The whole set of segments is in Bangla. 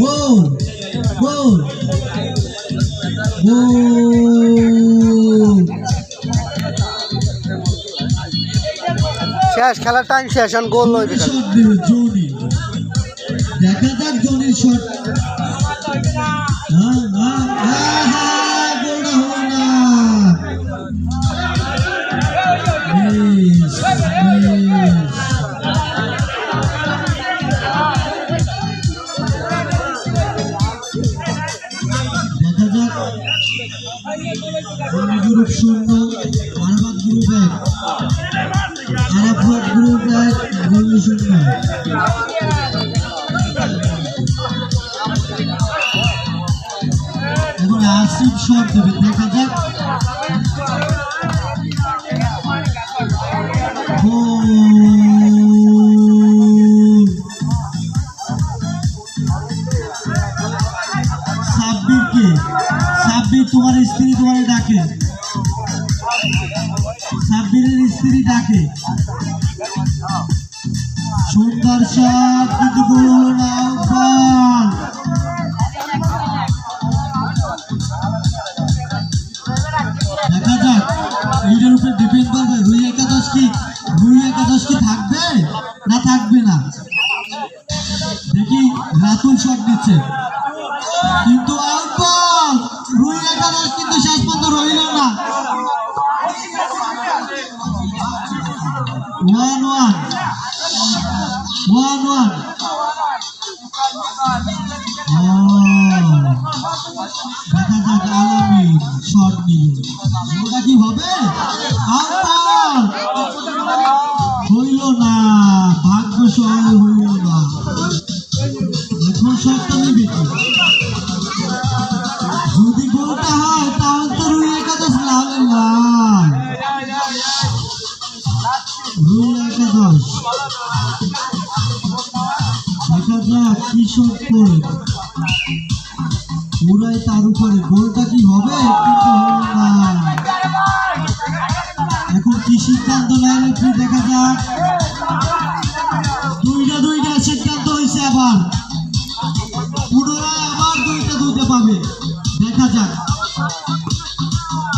গোল গোল শেষ খেলার টাইম শেষ এখন গোল দেখা যাক জনির শট গ্রুপ শূন্য আরবাদ গ্রুপ এক আরাফাত গ্রুপ এক গোল শূন্য সাব্বির তোমার স্ত্রী তোমার ডাকে। সাব্বিরের স্ত্রী ডাকে। সুন্দর দেখা যাক এইটার উপরে ডিপেন্ড করবে। রুই একাদশ কি, রুই একাদশ কি থাকবে না থাকবে না? দেখি, রাতুল শট নিচ্ছে কিন্তু আউটবল আলামিন শট নিল ওটা কি হবে হইল না ভাগ্য সহায় না দেখা যাক কি শট করে পুরাই তার উপরে। গোলটা কি হবে? এখন কি সিদ্ধান্ত নেয় কি দেখা যাক। দুইটা দুইটা সিদ্ধান্ত হয়েছে আবার পুনরায় আবার দুইটা দুইটা পাবে দেখা যাক।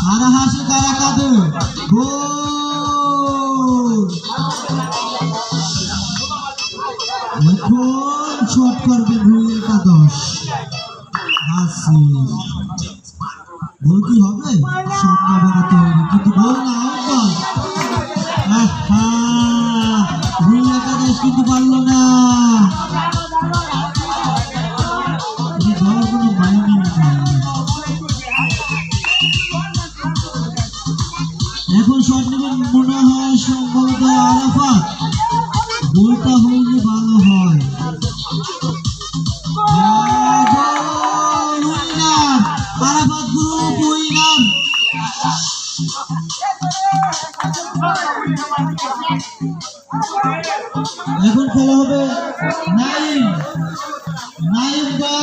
কারা হাসে কারা কাঁদে গোল! শট করবে রুই একাদশ। কি হবে? সম্ভাবনা তৈরি, কিন্তু না আহা! একাদশ কিন্তু পারল না। এখন নেবেন মনে হয় সম্ভবত আরাফাত। গোলটা হলে এখন খেলা হবে নাইন নাইন বা